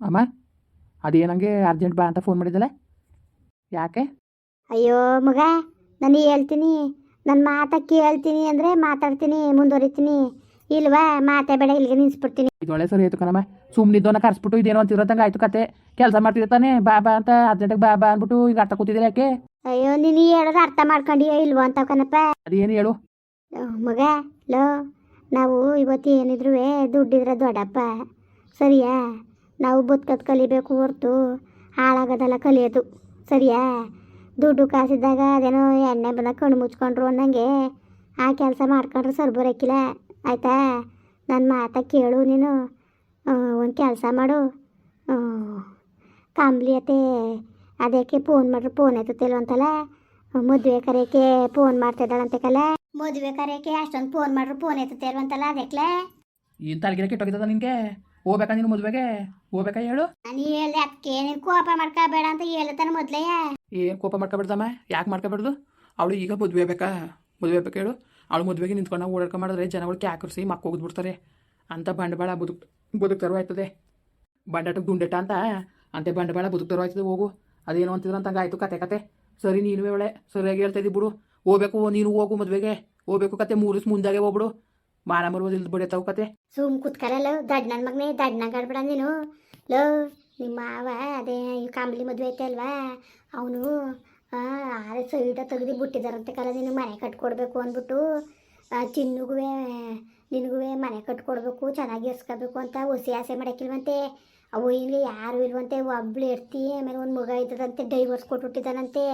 ಅಮ್ಮ ಅದೇನಂಗೆ ಅರ್ಜೆಂಟ್ ಬಾ ಅಂತ ಫೋನ್ ಮಾಡಿದ್ದಲ್ಲ? ಯಾಕೆ? ಅಯ್ಯೋ ಮಗ ನಾನು ಹೇಳ್ತೀನಿ ನನ್ನ ಮಾತ ಕೇಳ್ತೀನಿ ಅಂದರೆ ಮಾತಾಡ್ತೀನಿ ಮುಂದುವರಿತೀನಿ. ಇಲ್ವಾ ಮಾತೇ ಬೇಡ ಇಲ್ಲಿಗೆ ನಿನ್ಸ್ಬಿಡ್ತೀನಿ ಇದೊಳ್ಳೆ ಸರಿ ಆಯ್ತು ಕಣಮ್ಮ. ಇದ್ದೋನ ಕರ್ಸ್ಬಿಟ್ಟು ಇದೇನೋ ಅಂತಿರತ್ತಂಗೆ ಆಯ್ತು ಕತೆ. ಕೆಲಸ ಮಾಡ್ತಿರ್ತಾನೆ ಬಾಬಾ ಬಾ ಬಾ ಅಂತ ಅರ್ಜೆಂಟಾಗಿ ಬಾ ಬಾ ಅಂದ್ಬಿಟ್ಟು ಈಗ ಅರ್ಥ ಕೂತಿದ್ರೆ ಯಾಕೆ? ಅಯ್ಯೋ ನೀನು ಹೇಳೋದು ಅರ್ಥ ಮಾಡ್ಕೊಂಡಿಯೋ ಇಲ್ವೋ ಅಂತ ಕಣಪ್ಪ. ಅದೇನು ಹೇಳು? ಮಗ ಲೋ ನಾವು ಇವತ್ತು ಏನಿದ್ರು ದುಡ್ಡಿದ್ರೆ ದೊಡ್ಡಪ್ಪ. ಸರಿಯಾ? ನಾವು ಬದುಕೋದು ಕಲಿಬೇಕು ಹೊರ್ತು ಹಾಳಾಗೋದೆಲ್ಲ ಕಲಿಯೋದು. ಸರಿಯಾ? ದುಡ್ಡು ಕಾಸಿದ್ದಾಗ ಅದೇನೋ ಎಣ್ಣೆ ಬಂದ ಕಣ್ಣು ಮುಚ್ಕೊಂಡ್ರು ಅನ್ನಂಗೆ ಆ ಕೆಲಸ ಮಾಡ್ಕೊಂಡ್ರೆ ಸರ್ ಬರೋಕ್ಕಿಲ್ಲ ಆಯಿತಾ? ನನ್ನ ಮಾತ ಕೇಳು ನೀನು. ಒಂದು ಕೆಲಸ ಮಾಡು. ಕಾಂಬ್ಲಿಯತೆ ಅದಕ್ಕೆ ಫೋನ್ ಮಾಡ್ರಿ? ಫೋನ್ ಎತ್ತುತ್ತಿಲ್ವ ಅಂತಲ್ಲ? ಮದುವೆ ಕರೆಯಕ್ಕೆ ಫೋನ್ ಮಾಡ್ತಿದ್ದಾಳಂತೆ ಕಲ ಮದುವೆ ಕರೆಯಕ್ಕೆ ಅಷ್ಟೊಂದು ಫೋನ್ ಮಾಡ್ರಿ ಫೋನ್ ಎತ್ತುತ್ತಿಲ್ವಂತಲ್ಲ ಅದಕ್ಕೆ ಏನು ತಲೆಗಿರ ಕೆಟ್ಟೋಗಿದ್ದದ ನಿನಗೆ? ಹೋಗ್ಬೇಕಾ ನೀನು ಮದುವೆಗೆ? ಹೋಗ್ಬೇಕಾ ಹೇಳು? ಅದಕ್ಕೆ ನೀನು ಕೋಪ ಮಾಡ್ಕೋಬೇಡ ಅಂತ ಹೇಳ್ತಾನೆ ಮೊದಲೇ. ಏನು ಕೋಪ ಮಾಡ್ಕೋಬೇಡ್ದಮ್ಮ? ಯಾಕೆ ಮಾಡ್ಕೋಬಾರ್ದು ಅವಳು ಈಗ ಮದುವೆ ಬೇಕಾ ಮದುವೆ ಬೇಕಾ ಹೇಳು? ಅವಳು ಮದುವೆಗೆ ನಿಂತ್ಕೊಂಡು ಓಡಾಡ್ಕೊ ಓಡಾಡ್ಕೊಂಡು ಮಾಡಿದ್ರೆ ಜನಗಳು ಕ್ಯಾಕರಿಸಿ ಮಕ್ಕ ಹೋಗಿದ್ಬಿಡ್ತಾರೆ ಅಂತ ಬಂಡವಾಳ ಬದುಕ್ ಬದುಕ್ತಾರೋ ಆಯ್ತದೆ. ಬಂಡಾಟಕ್ಕೆ ದುಂಡೆಟ ಅಂತ? ಅಂತೆ ಬಂಡವಾಳ ಬದುಕ್ತಾರೋ ಆಯ್ತದೆ ಹೋಗು. ಅದೇನು ಅಂತಿದ್ರು ಅಂತ ಆಯ್ತು ಕತೆ ಕತೆ. ಸರಿ ನೀನು ಒಳ್ಳೆ ಸರಿಯಾಗಿ ಹೇಳ್ತಾ ಇದ್ದಿ ಬಿಡು. ಹೋಗ್ಬೇಕು ನೀನು ಹೋಗು ಮದುವೆಗೆ. ಹೋಗ್ಬೇಕು ಕತೆ ಮೂರು ದಿವ್ಸ ಮುಂದಾಗೆ ಹೋಗ್ಬಿಡು. ಮಾನ ಮರುವುದು ಇಲ್ದು ಕತೆ ಸುಮ್ ಕುತ್ಕರಲ್ಲ ದಡ್ ನನ್ನ ಮಗನೇ ದಡ್ನಾಗ ಆಡ್ಬೇಡ ನೀನು. ಲೋ, ನಿಮ್ಮ ಮಾವ ಅದೇ ಈ ಕಾಂಬ್ಲಿ ಮದುವೆ ಐತೆ ಅಲ್ವಾ? ಅವನು ಅದೇ ಸೈಡ ತೆಗ್ದು ಬಿಟ್ಟಿದಾರಂತೆ ಕಲ ನೀನು ಮನೆ ಕಟ್ಕೊಡ್ಬೇಕು ಅಂದ್ಬಿಟ್ಟು. ಚಿನ್ನುಗೂ ನಿನಗುವೆ ಮನೆ ಕಟ್ಕೊಡ್ಬೇಕು, ಚೆನ್ನಾಗಿ ಇರ್ಸ್ಕೋಬೇಕು ಅಂತ ಹೊಸಿ ಆಸೆ ಮಾಡಕ್ಕಿಲ್ವಂತೆ. ಅವು ಇಲ್ಲಿ ಯಾರು ಇಲ್ವಂತೆ, ಒಬ್ಳು ಇರ್ತಿ ಆಮೇಲೆ ಒಂದು ಮಗ ಇದ್ದದಂತೆ ಡೈವರ್ಸ್ ಕೊಟ್ಬಿಟ್ಟಿದ್ದಾನಂತೆ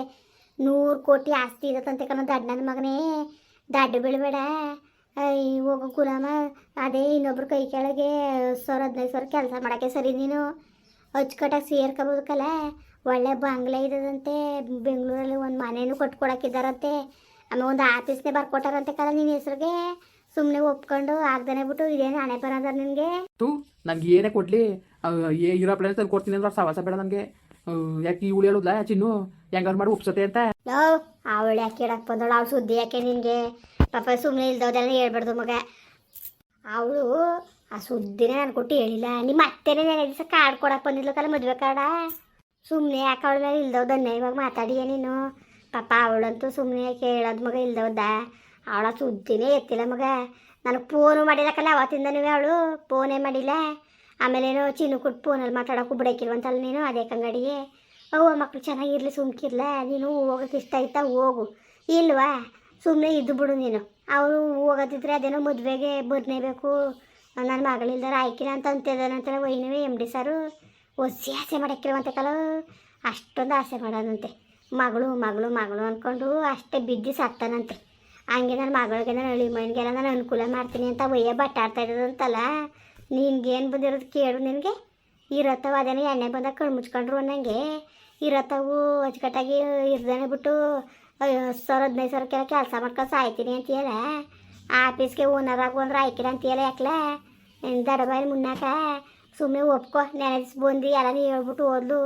ನೂರು ಕೋಟಿ ಆಸ್ತಿ ಇರತ್ತಂತೆ ಕಣ ದಡ್ಡ ನನ್ನ ಮಗನೇ. ದಡ್ಡ ಬೀಳ್ಬೇಡ. ಹೋಗೋ ಗುಲಾಮ ಅದೇ ಇನ್ನೊಬ್ರು ಕೈ ಕೆಳಗೆ ಸಾವಿರ ಹದಿನೈದು ಸಾವಿರ ಕೆಲಸ ಮಾಡೋಕ್ಕೆ ಸರಿ ನೀನು. ಅಚ್ಚುಕಟ್ಟಾಗಿ ಸೇರ್ಕೋಬೋದಕ್ಕಲ್ಲ ಒಳ್ಳೆ ಬಂಗ್ಲೆ ಇದ್ದದಂತೆ ಬೆಂಗಳೂರಲ್ಲಿ ಒಂದು ಮನೇನು ಕಟ್ಕೊಡಕ್ಕಿದ್ದಾರಂತೆ. ಆಮೇಲೆ ಒಂದು ಆಫೀಸ್ನೇ ಬರ್ಕೊಟ್ಟಾರಂತೆ ಕಲ ನಿನ್ನ ಹೆಸ್ರಿಗೆ. ಸುಮ್ಮನೆ ಒಪ್ಕೊಂಡು ಆಗ್ದಾನೆ ಬಿಟ್ಟು ಇದೇನು ಹಣೆ ಬರೋದ ನಿನಗೆ? ತು ನನಗೆ ಏನೇ ಕೊಡಲಿ. ಏ ಇರೋ ಪ್ಲೇಸ್ ತಂದು ಕೊಡ್ತೀನಿ ಅಂದ್ರೆ ಸವಾಸ ಬೇಡ ನನಗೆ. ಯಾಕೆ ಇವಳು ಹೇಳುದ್ಲ ಚಿನ್ನು? ಹೆಂಗಾರು ಮಾಡಿ ಉಪ್ಸತೆ ಅಂತ. ಲೋ ಅವಳು ಯಾಕೆ ಹೇಳಕ್ ಬಂದಳು? ಅವಳು ಸುದ್ದಿ ಯಾಕೆ ನಿನಗೆ? ಪಾಪ ಸುಮ್ಮನೆ ಇಲ್ದವ್ದೆಲ್ಲ ಹೇಳ್ಬಾರ್ದು ಮಗ. ಅವಳು ಆ ಸುದ್ದಿನೇ ನಾನು ಕೊಟ್ಟು ಹೇಳಿಲ್ಲ. ನಿಮ್ಮ ಅತ್ತೆನೇ ನೆನೆ ದಿವಸ ಕಾರ್ಡ್ ಕೊಡಕ್ಕೆ ಬಂದಿದ್ಲಕ್ಕಲ್ಲ ಮದುವೆ ಕಾರ್ಡ ಸುಮ್ಮನೆ ಯಾಕೆ ಅವಳ ಮೇಲೆ ಇಲ್ದವ್ದನ್ನ ಇವಾಗ ಮಾತಾಡಿಯ ನೀನು? ಪಾಪ ಅವಳಂತೂ ಸುಮ್ಮನೆ ಕೇಳೋದು ಮಗ ಇಲ್ದವ್ದ ಅವಳ ಸುದ್ದಿನೇ ಎತ್ತಿಲ್ಲ ಮಗ. ನನಗೆ ಫೋನು ಮಾಡಿಲ್ಲಕ್ಕಲ್ಲ ಅವತ್ತಿಂದನೂ ಅವಳು ಫೋನೇ ಮಾಡಿಲ್ಲ. ಆಮೇಲೇನೋ ಚಿನ್ನು ಕೊಟ್ಟು ಫೋನಲ್ಲಿ ಮಾತಾಡೋಕ್ಕೂ ಬಿಡಕ್ಕಿಲ್ವಂತಲ್ಲ ನೀನು ಅದೇ ಕಂಗಡಿಗೆ. ಅವ್ವ ಮಕ್ಕಳು ಚೆನ್ನಾಗಿರ್ಲಿ, ಸುಮ್ಕಿರ್ಲ. ನೀನು ಹೋಗೋಕೆ ಇಷ್ಟ ಆಯ್ತಾ ಹೋಗು. ಇಲ್ವಾ? ಸುಮ್ಮನೆ ಇದ್ದು ಬಿಡು ನೀನು. ಅವರು ಹೋಗತಿದ್ರೆ ಅದೇನೋ ಮದುವೆಗೆ ಬದನೇಬೇಕು ನನ್ನ ಮಗಳಿಲ್ದಾರ ಆಯ್ಕಿಲ್ಲ ಅಂತ ಅಂತಿದ್ದಾನಂತೇಳಿ ವೈನವೇ ಎಂ ಡಿ ಸಾರು ಒಸಿ ಆಸೆ ಮಾಡಕ್ಕಿರುವಂತೆ ಕಲ. ಅಷ್ಟೊಂದು ಆಸೆ ಮಾಡೋದಂತೆ ಮಗಳು ಮಗಳು ಮಗಳು ಅಂದ್ಕೊಂಡು ಅಷ್ಟೇ ಬಿದ್ದು ಸತ್ತಾನಂತೆ. ಹಂಗೆ ನನ್ನ ಮಗಳಿಗೆ ನಾನು ಹಳ್ಳಿ ಮನೆಗೆಲ್ಲ ನಾನು ಅನುಕೂಲ ಮಾಡ್ತೀನಿ ಅಂತ ಒಯ್ಯ ಬಟ್ಟಾಡ್ತಾ ಇರೋದಂತಲ್ಲ, ನಿನ್ಗೇನು ಬಂದಿರೋದು ಕೇಳು ನಿನಗೆ. ಇರತ್ತವ ಅದೇನೋ ಎಣ್ಣೆ ಬಂದಾಗ ಕಣ್ಣು ಮುಚ್ಕೊಂಡ್ರು ಅನ್ನಂಗೆ. ಇರತ್ತವು ಅಚ್ಚುಕಟ್ಟಾಗಿ ಇರ್ದಾನೆ ಬಿಟ್ಟು ಹತ್ತು ಸರ್, ಹದಿನೈದು ಕೆಲ ಕೆಲಸ ಮಾಡ್ಕೊಂಡು ಸಾಯ್ತೀನಿ ಅಂತೀಯಲ್ಲ ಆಫೀಸ್ಗೆ ಓನರ್ ಒಂದ್ರ ಆಯ್ಕಿರ ಅಂತ ಹೇಳ ಯಾಕಲ? ದಡಬಾಯಿ ಮುನ್ನಾಕ ಸುಮ್ಮನೆ ಒಪ್ಕೊ ನೆನೆ ದಿವ್ಸ ಬಂದು, ಎಲ್ಲ ಹೇಳ್ಬಿಟ್ಟು ಓದ್ಲು.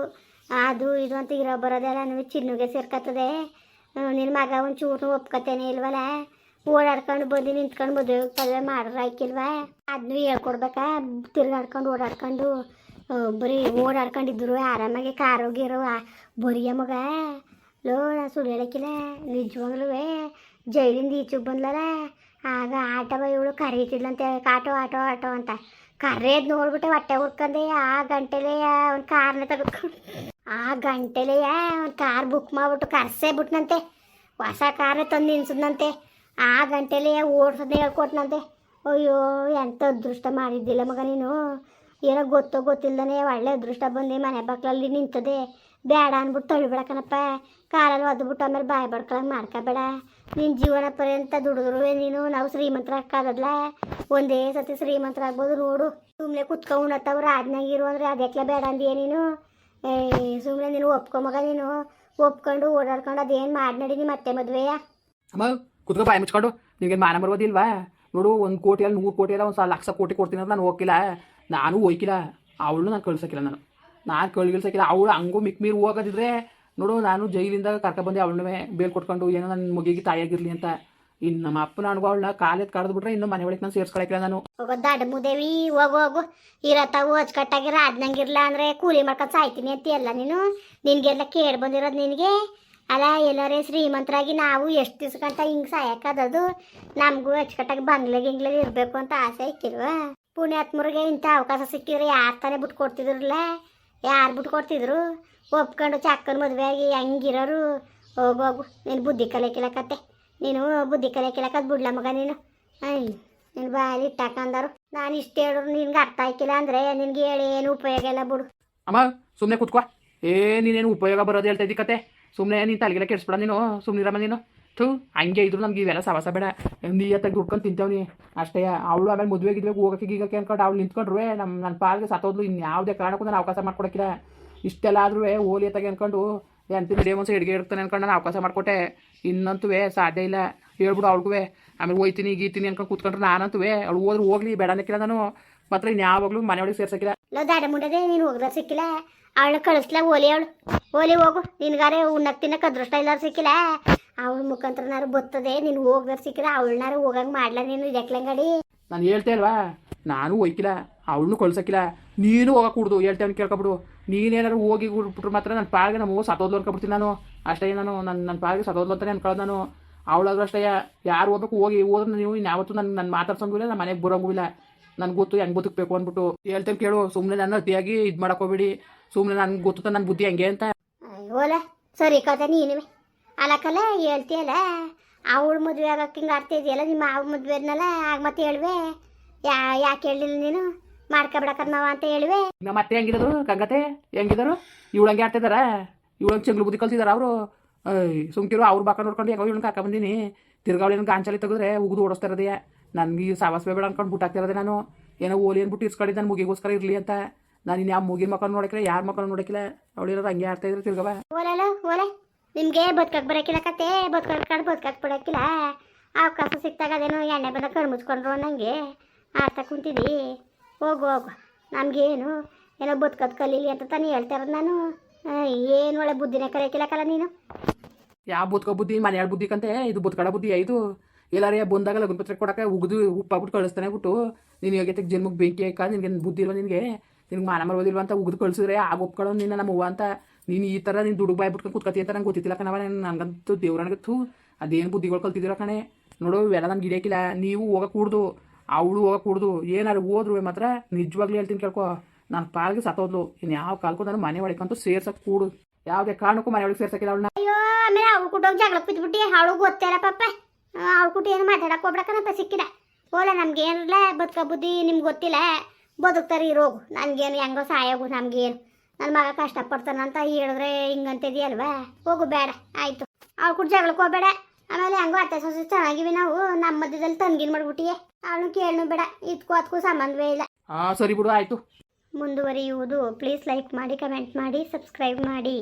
ಅದು ಇದು ಅಂತ ಇರೋ ಬರೋದೆಲ್ಲ ನನಗೆ ಚಿನ್ನುಗೆ ಸೇರ್ಕತ್ತದೆ. ನಿನ್ನ ಮಗ ಒಂದು ಚೂರು ಒಪ್ಕೊತೇನೆ ಇಲ್ವಲ್ಲ ಓಡಾಡ್ಕೊಂಡು ಬಂದು ನಿಂತ್ಕೊಂಡು ಮದುವೆ ಪದ್ವೆ ಮಾಡಿದ್ರೆ ಆಯ್ಕಿಲ್ವಾ? ಅದನ್ನೂ ಹೇಳ್ಕೊಡ್ಬೇಕಾ. ತಿರ್ಗಾಡ್ಕೊಂಡು ಓಡಾಡ್ಕೊಂಡು ಬರೀ ಓಡಾಡ್ಕೊಂಡಿದ್ರು ಆರಾಮಾಗಿ ಕಾರೋಗಿರೋ ಬರಿಯ ಮಗ. ಲೋ, ನಾ ಸುಳ್ಳು ಹೇಳಕ್ಕಿಲ್ಲ. ನಿಜವಾಗ್ಲೂ ಜೈಲಿಂದ ಈಚೆಗೆ ಬಂದ್ಲಲ್ಲ ಆಗ ಆಟವ ಇವಳು ಕರೀತಿದ್ಲಂತೆ ಆಟೋ ಆಟೋ ಆಟೋ ಅಂತ. ಕರೆಯೋದು ನೋಡ್ಬಿಟ್ಟೆ ಹೊಟ್ಟೆ ಹುರ್ಕಂದೆ, ಆ ಗಂಟೆಲೆ ಒಂದು ಕಾರ್ನ ತೆಗೆದ್ಕೊಂಡು ಆ ಗಂಟೆಲೆಯ ಒಂದು ಕಾರ್ ಬುಕ್ ಮಾಡ್ಬಿಟ್ಟು ಕರ್ಸೇ ಬಿಟ್ನಂತೆ. ಹೊಸ ಕಾರೇ ತಂದು ನಿನ್ಸಿದ್ನಂತೆ ಆ ಗಂಟೆಲೇ ಓಡ್ಸೋದನ್ನ ಹೇಳ್ಕೊಟ್ನಂತೆ. ಅಯ್ಯೋ ಎಂಥ ಅದೃಷ್ಟ ಮಾಡಿದ್ದಿಲ್ಲ ಮಗ ನೀನು. ಏನೋ ಗೊತ್ತೋ ಗೊತ್ತಿಲ್ಲದೇ ಒಳ್ಳೆ ಅದೃಷ್ಟ ಬಂದು, ಮನೆ ಬಾಕ್ಲಲ್ಲಿ ನಿಂತದೆ. ಬೇಡ ಅಂದ್ಬಿಟ್ಟು ತೊಳಿಬಿಡಕನಪ್ಪ. ಕಾಲಲ್ಲಿ ಒದ್ಬಿಟ್ಟು ಆಮೇಲೆ ಬಾಯಿ ಬಡ್ಕೊಳಂಗೆ ಮಾಡ್ಕೋಬೇಡ. ನಿನ್ನ ಜೀವನ ಪರ್ಯಂತ ದುಡಿದ್ರು ನೀನು. ನಾವು ಶ್ರೀಮಂತರಾಗಲ್ಲ ಒಂದೇ ಸತಿ ಶ್ರೀಮಂತರಾಗ್ಬೋದು ನೋಡು. ಸುಮ್ಮನೆ ಕುತ್ಕೊಂಡು ಉಣ್ಣತ್ತವ್ರು ರಾಜ್ನಾಗಿರು ಅಂದರೆ ಅದಕ್ಕೆ ಬೇಡ ಅಂದಿಯ ನೀನು? ಏ ಸುಮ್ಮನೆ ನೀನು ಒಪ್ಕೊಂಬಗ ನೀನು. ಒಪ್ಕೊಂಡು ಓಡಾಡ್ಕೊಂಡು ಅದೇನು ಮಾಡಿ ನಡೀನಿ ಮತ್ತೆ ಮದುವೆಯ? ಅಮ್ಮ, ಕುತ್ಕೊ ಬಾಯಿ ಮುಚ್ಕೊಂಡು. ನಿಮಗೆ ಮಾನ ಬರೋದಿಲ್ವಾ ನೋಡು, ಒಂದು ಕೋಟಿ ಅಲ್ಲ ನೂರು ಕೋಟಿ ಅಲ್ಲ ಒಂದು ಲಕ್ಷ ಕೋಟಿ ಕೊಡ್ತೀನಿ ಅಂತ ನಾನು ಹೋಗಿಲ್ಲ ನಾನು ಹೋಯ್ಕಿಲ್ಲ. ಅವಳು ನಾನು ಕಳ್ಸೋಕ್ಕಿಲ್ಲ ನಾನು. ನಾನು ಕಳ್ಗಿಲ್ಸಕ್ಕಿಲ್ಲ ಅವಳು ಹಂಗೂ ಮಿಕ್ ಮೀರಿ ಹೋಗೋದಿದ್ರೆ ನೋಡು, ನಾನು ಜೈಲಿಂದ ಕರ್ಕೊಬಂದು ಅವಳನ್ನೇ ಬೇಲ್ ಕೊಟ್ಕೊಂಡು, ಏನೋ ನನ್ನ ಮಗಿಗೆ ತಾಯಿಯಾಗಿರ್ಲಿ ಅಂತ. ಇನ್ನು ನಮ್ಮ ಅಪ್ಪ ನನಗೂ ಅವಳನ್ನ ಕಾಲೆತ್ ಕಡ್ದು ಇನ್ನು ಮನೆ ಒಳಗೆ ನಾನು ಸೇರ್ಸ್ಕೊಳಕಿಲ್ಲ ನಾನು. ಹೋಗೋ ದಡ್ಡ ಮುದೇವಿ ಹೋಗು ಹೋಗು. ಇರತ್ತಾವು ಅಚ್ಚುಕಟ್ಟಾಗಿರ ಅಂದ್ರೆ ಕೂಲಿ ಮಾಡ್ಕೊಂಡು ಸಾಯ್ತೀನಿ ಅಂತ ಎಲ್ಲ ನೀನು? ನಿನ್ಗೆಲ್ಲ ಕೇಳಿ ಬಂದಿರೋದು ನಿನಗೆ? ಅಲ್ಲ, ಎಲ್ಲರೇ ಶ್ರೀಮಂತರಾಗಿ ನಾವು ಎಷ್ಟು ದಿವ್ಸ ಗಂಟ ಹಿಂಗೆ ಸಾಯಕ್ಕದದು? ನಮಗೂ ಅಚ್ಚುಕಟ್ಟಾಗಿ ಬಂಗ್ಲೆ ಗಿಂಗ್ಲೆ ಇರಬೇಕು ಅಂತ ಆಸೆ ಇಕ್ಕಿಲ್ವ ಪುಣ್ಯಾತ್ಮರಿಗೆ ಇಂಥ ಅವಕಾಶ ಸಿಕ್ಕಿದ್ರೆ ಯಾರು ತಾನೇ ಬಿಟ್ಟು ಕೊಡ್ತಿದ್ರಲ್ಲ? ಯಾರು ಬಿಟ್ಟು ಕೊಡ್ತಿದ್ರು? ಒಪ್ಕೊಂಡು ಚಕ್ಕನ ಮದುವೆ ಆಗಿ ಹೆಂಗಿರೋರು? ಹೋಗು ಹೋಗು. ನೀನು ಬುದ್ಧಿ ಕಲಿಯಕ್ಕಿಲ್ಲಕತ್ತೆ ನೀನು ಬುದ್ಧಿ ಕಲಿಯಕ್ಕಿಲ್ಲಕತ್ ಬಿಡ್ಲ ಮಗ ನೀನು. ನೀನು ಬಾಯಲ್ಲಿ ಇಟ್ಟಾಕಂದರು ನಾನು ಇಷ್ಟು ಹೇಳಿದ್ರು ನಿನ್ಗೆ ಅರ್ಥ ಆಯ್ಕಿಲ್ಲ ಅಂದರೆ ನಿನ್ಗೆ ಹೇಳಿ ಏನು ಉಪಯೋಗ ಇಲ್ಲ ಬಿಡು. ಅಮ್ಮ ಸುಮ್ಮನೆ ಕೂತ್ಕೋ. ಏ, ನೀನೇನು ಉಪಯೋಗ ಬರೋದು ಹೇಳ್ತಾ ಇದ್ದಿ ಕತೆ. ಸುಮ್ಮನೆ ನೀನು ತಲೆಗೆಲ್ಲ ಕೆಡಿಸ್ಬಿಡ ನೀನು. ಸುಮ್ಮನಿರಮ್ಮ ನೀನು. ಥೂ, ಹಂಗೆ ಇದ್ರು ನಮ್ಗೆ ಇವೆಲ್ಲ ಸವಾಸ ಬೇಡ. ನೀಯತ್ತಾಗಿ ದುಡ್ಕೊಂಡು ತಿಂತೇವ್ನಿ ಅಷ್ಟೇ, ಅವಳು ಆಮೇಲೆ ಮದುವೆ ಗಿದ್ವೆ ಹೋಗಕ್ಕೆ ಗೀಗಕ್ಕೆ ಅನ್ಕೊಂಡು ಅವ್ಳು ನಿಂತ್ಕೊಂಡ್ರೆ ನಮ್ಮ ನನ್ನ ಪಾಲ್ಗೆ ಸತ್ತೋದ್ಲು ಇನ್ನು ಯಾವುದೇ ಕಾರಣಕ್ಕೂ ನಾನು ಅವಕಾಶ ಮಾಡ್ಕೊಡಕ್ಕಿಲ್ಲ. ಇಷ್ಟೆಲ್ಲ ಆದ್ರೂ ಓಲಿ ಎತ್ತಾಗಿ ಅನ್ಕೊಂಡು ಎಂತ ಡೇ ಒಂದು ಹಿಡಿಗೆ ಇರ್ತಾನೆ ಅನ್ಕೊಂಡು ನಾನು ಅವಕಾಶ ಮಾಡಿಕೊಟ್ಟೆ. ಇನ್ನಂತೂ ಸಾಧ್ಯ ಇಲ್ಲ. ಹೇಳ್ಬಿಡು ಅವ್ಳಿಗೂ ಆಮೇಲೆ ಹೋಯ್ತೀನಿ, ಗೀತೀನಿ ಅನ್ಕೊಂಡು ಕೂತ್ಕೊಂಡ್ರೆ ನಾನಂತೂ ಅವ್ಳು ಹೋದ್ರೆ ಹೋಗ್ಲಿ, ಬೇಡ ಅನ್ನಕ್ಕಿಲ್ಲ ನಾನು. ಮಾತ್ರ ಇನ್ಯಾವಾಗಲೂ ಮನೆಯೊಳಗೆ ಸೇರ್ಸಕ್ಕಿಲ್ಲ. ಲೋ, ದಾಡ ಮುಂಡದೆ, ನೀನು ಹೋಗ್ದ ಸಿಕ್ಕಿಲ್ಲ. ಅವಳು ಕಳಿಸ್ಲ ಓಲಿ ಅವಳು. ಓಲಿ ಹೋಗು, ನಿನ್ಗಾರೆ ಉಣ್ಣಕ್ಕೆ ತಿನ್ನಕ್ಕೆ ಅದೃಷ್ಟ ಇಲ್ಲ ಸಿಕ್ಕಿಲ್ಲ. ಅವಳ ಮುಖಾಂತರನಾರು ಬರ್ತದೆ ನೀನು ಹೋಗ್ದಾರ ಸಿಕ್ಕಿಲ್ಲ ಅವಳನಾರು ಹೋಗಂಗೆ ಮಾಡ್ಲ ನೀನು ಎಕ್ಲಂಗಡಿ ನಾನು ಹೇಳ್ತೇ ಅಲ್ವಾ? ನಾನು ಒಯ್ಕಿಲ್ಲ ಅವಳನ್ನು ಕಳ್ಸಕ್ಕಿಲ್ಲ ನೀನು ಹೋಗಕ್ಕೆ ಕುಡ್ದು ಹೇಳ್ತೇವೆ ಕೇಳ್ಕೊಬಿಡು. ನೀನೇನಾದ್ರು ಹೋಗಿ ಬಿಟ್ರೆ ಮಾತ್ರ ನನ್ನ ಪಾಳಿಗೆ ನಮ್ಮ ಸತೋದ್ಲು ಅನ್ಕೊಬಿಡ್ತೀನಿ ನಾನು. ಅಷ್ಟೇ ನಾನು ನನ್ನ ನನ್ನ ಪಾಳಿಗೆ ಸತೋದ್ಲು ಅಂತಾನೆ ಅನ್ಕೊಳ್ಳೋದು ನಾನು. ಅವಳಾದ್ರೂ ಅಷ್ಟೇ ಯಾರು ಹೋಗ್ಬೇಕು ಹೋಗಿ ಹೋದ್ರೆ ನೀವು ಯಾವತ್ತೂ ನನ್ನ ನನ್ನ ಮಾತಾಡ್ಸಂಗಿಲ್ಲ ನಮ್ಮ ಮನೆಗೆ ಬರೋಂಗೂ ಇಲ್ಲ. ನನ್ಗೆ ಗೊತ್ತು ಹೆಂಗೆ ಬದುಕಬೇಕು ಅಂದ್ಬಿಟ್ಟು. ಹೇಳ್ತೇನೆ ಕೇಳು ಸುಮ್ಮನೆ ನನ್ನ ಅತಿಯಾಗಿ ಇದು ಮಾಡಕ್ಕೆ ಹೋಗ್ಬೇಡಿ. ಸುಮ್ಮನೆ ನನ್ಗೆ ಗೊತ್ತು ನನ್ನ ಬುದ್ಧಿ ಹೆಂಗೆ ಅಂತ. ಸರಿ ಕತೆ ನೀನುವೆ ಅಲಕಲ್ಲ ಹೇಳ್ತೀಯಲ್ಲ? ಅವಳು ಮದುವೆ ಆಗಕ್ಕೆ ಹಿಂಗೆ ಆಡ್ತಾ ಇದೆಯಲ್ಲ? ನಿಮ್ಮ ಅವ್ಳ ಮದುವೆ ಆದ್ನಲ್ಲ ಆಗ ಮತ್ತೆ ಹೇಳುವೆ. ಯಾ ಯಾಕೆ ಹೇಳಿಲ್ಲ ನೀನು? ಮಾಡ್ಕೊಬಿಡಕದ್ ನಾವು ಅಂತ ಹೇಳುವೆ. ನಮ್ಮ ಮತ್ತೆ ಹೆಂಗಿದ್ರು ಕಂಗತೆ ಹೆಂಗಿದ್ರು? ಇವಳಂಗೆ ಆಡ್ತಿದಾರ ಇವಳಂಗೆ ಚಂಗ್ಳು ಬುದ್ಧಿ ಕಲ್ತಿದಾರ ಅವರು? ಸುಮ್ಕಿರು ಅವ್ರ ಬಾಕ ನೋಡ್ಕೊಂಡು ಯಾವ ಇವಳನ್ನ ಕಾಕ ಬಂದೀನಿ. ತಿರ್ಗಾವಳಿನ ಗಾಂಚಲಿ ತೆಗೆದ್ರೆ ಉಗಿದು ಓಡಿಸ್ತಾ ನನಗೆ ಈ ಸಾವಾಸ ಬೇಡ ಅನ್ಕೊಂಡು ಬಿಟ್ಟಾಕ್ತಿರೋದೆ ನಾನು. ಏನೋ ಓಲಿ ಅಂದ್ಬಿಟ್ಟು ಇಸ್ಕೊಂಡಿದ್ದೆ ನಾನು ಮುಗಿಗೋಸ್ಕರ ಇರಲಿ ಅಂತ. ನಾನು ಇನ್ನು ಯಾವ ಮುಗಿನ ಮಕ್ಕಳು ನೋಡಕ್ಕಿಲ್ಲ ಯಾರ ಮಕ್ಕಳು ನೋಡಕ್ಕಿಲ್ಲ ಅವಳಿರೋದು ಹಂಗೆ ಆಡ್ತಾ ಇದ್ರೆ ತಿರ್ಗವ ಓಲಲ್ಲ ಓಲೆ. ನಿಮಗೆ ಬದುಕಕ್ಕೆ ಬರೋಕ್ಕಿಲ್ಲ ಕತೆ ಬದುಕೊಂಡು ಬದುಕಕ್ಕೆ ಬಿಡೋಕ್ಕಿಲ್ಲ ಅವಕಾಶ ಸಿಕ್ತಾಗ ಅದೇನೋ ಎಣ್ಣೆ ಬಂದ ಕಣ್ಣು ಮುಚ್ಕೊಂಡ್ರು ಅನ್ನಂಗೆ. ಆಡ್ತಾ ಕುಂತಿದ್ದಿ. ಹೋಗು ಹೋಗು. ನಮಗೇನು ಏನೋ ಬದುಕೋದು ಕಲೀಲಿ ಅಂತ ತಾನೇ ಹೇಳ್ತಾ ಇರೋದು ನಾನು. ಏನು ಒಳ್ಳೆ ಬುದ್ಧಿನೇ ಕಲಿಯಕ್ಕಿಲ್ಲಕಲ್ಲ ನೀನು? ಯಾವ ಬುದ್ಕೋ ಬುದ್ಧಿ? ಮನೆಯಾಳ ಬುದ್ಧಿ ಕಂತೆ? ಇದು ಬುದ್ಕಡ ಬುದ್ಧಿ ಇದು. ಎಲ್ಲಾರೇ ಬಂದಾಗ ಲಗ್ನ ಪತ್ರ ಕೊಡಕ್ಕೆ ಉಗಿದು ಉಪ್ಪಾಗ್ಬಿಟ್ಟು ಕಳಿಸ್ತಾನೆ ಬಿಟ್ಟು. ನೀನು ಯೋಗ್ಯತೆ ಜನ್ಮಕ್ಕೆ ಬೆಂಕಿ ಹಾಕ? ನಿನಗೆ ಬುದ್ಧಿ ಇಲ್ವ ನಿನಗೆ. ನಿನಗೆ ಮಾನ ಮರೋದಿಲ್ವ ಅಂತ ಉಗಿದು ಕಳಿಸಿದ್ರೆ? ಆಗ ಒಪ್ಕೊಳ್ಳೋ ನಿನ್ನ ನಮ್ಮ ಅವ್ವ ಅಂತ. ನೀನು ಈ ಥರ ನೀನು ದುಡುಗ್ ಬಾಯ್ ಬಿಟ್ಕೊಂಡು ಕುತ್ಕತಿ ಅಂತ ನಂಗೆ ಗೊತ್ತಿಲ್ಲ ಕಣವ ನನಗಂತೂ ಥೂ, ಅದೇನು ಬುದ್ಧಿಗಳು ಕಲ್ತಿದ್ದೀರ ಕಣೆ. ನೋಡು, ಇವೆಲ್ಲ ನಮ್ಗೆ ಹಿಡಿಯೋಕ್ಕಿಲ್ಲ. ನೀವು ಹೋಗಕ್ಕೆ ಕೂಡ್ದು, ಅವಳು ಹೋಗಕ್ಕೆ ಕೂಡ್ದು, ಏನಾರು ಹೋದ್ರು ಮಾತ್ರ ನಿಜವಾಗ್ಲೂ ಹೇಳ್ತೀನಿ ಕೇಳ್ಕೊ. ನಾನು ಪಾಲ್ಗೆ ಸತ್ತೋದ್ಲು. ಇನ್ನು ಯಾವ ಕಾಲಕ್ಕೂ ನಾನು ಮನೆ ಒಳಗಂತೂ ಸೇರ್ಸಕ್ಕೆ ಕೂಡು. ಯಾವುದೇ ಕಾರಣಕ್ಕೂ ಮನೆ ಒಳಗೆ ಸೇರ್ಸಕ್ಕಿಲ್ಲ ಅವಳನ್ನ. ಅಯ್ಯೋ, ಆಮೇಲೆ ಅವ್ಳು ಕುಟ್ಟೋಗಿ ಜಗಳ ಬಿದ್ದುಬಿಟ್ಟು ಅವಳು ಗೊತ್ತಿಲ್ಲ ಪಾಪ. ಅವಳು ಕುಟ್ಟು ಏನು ಮಾತಾಡಕ್ಕೆ ಹೋಗ್ಬಿಡಕನಪ್ಪ ಸಿಕ್ಕಿಲ್ಲ ಓಲ ನಮ್ಗೇನಿಲ್ಲ ಬದುಕ ಬುದ್ಧಿ ನಿಮ್ಗೆ ಗೊತ್ತಿಲ್ಲ. ಬದುಕ್ತಾರೆ ಇರೋಗು ನನಗೇನು ಹೆಂಗೋ ಸಾಯೋಗು, ನಮ್ಗೇನು. ನನ್ನ ಮಗ ಕಷ್ಟಪಡ್ತಾನಂತ ಹೇಳಿದ್ರೆ ಹಿಂಗಂತಿದೆಯಲ್ವಾ ಹೋಗು ಬೇಡ ಆಯಿತು. ಅವ್ಳು ಕೂಡ ಜಗಳಕ್ಕೆ ಹೋಗ್ಬೇಡ. ಆಮೇಲೆ ಹೆಂಗೋ ಅತ್ತೆ ಸೊಸೆ ಚೆನ್ನಾಗಿವಿ ನಾವು ನಮ್ಮ ಮಧ್ಯದಲ್ಲಿ ತಂಗಿನ ಮಾಡ್ಬಿಟ್ಟಿಯೇ. ಅವಳು ಕೇಳನು ಬೇಡ ಇದಕ್ಕೂ ಅದಕ್ಕೂ ಸಂಬಂಧವೇ ಇಲ್ಲ. ಹಾಂ ಸರಿ ಬಿಡು ಆಯಿತು. ಮುಂದುವರಿಯುವುದು ಪ್ಲೀಸ್ ಲೈಕ್ ಮಾಡಿ ಕಮೆಂಟ್ ಮಾಡಿ ಸಬ್ಸ್ಕ್ರೈಬ್ ಮಾಡಿ.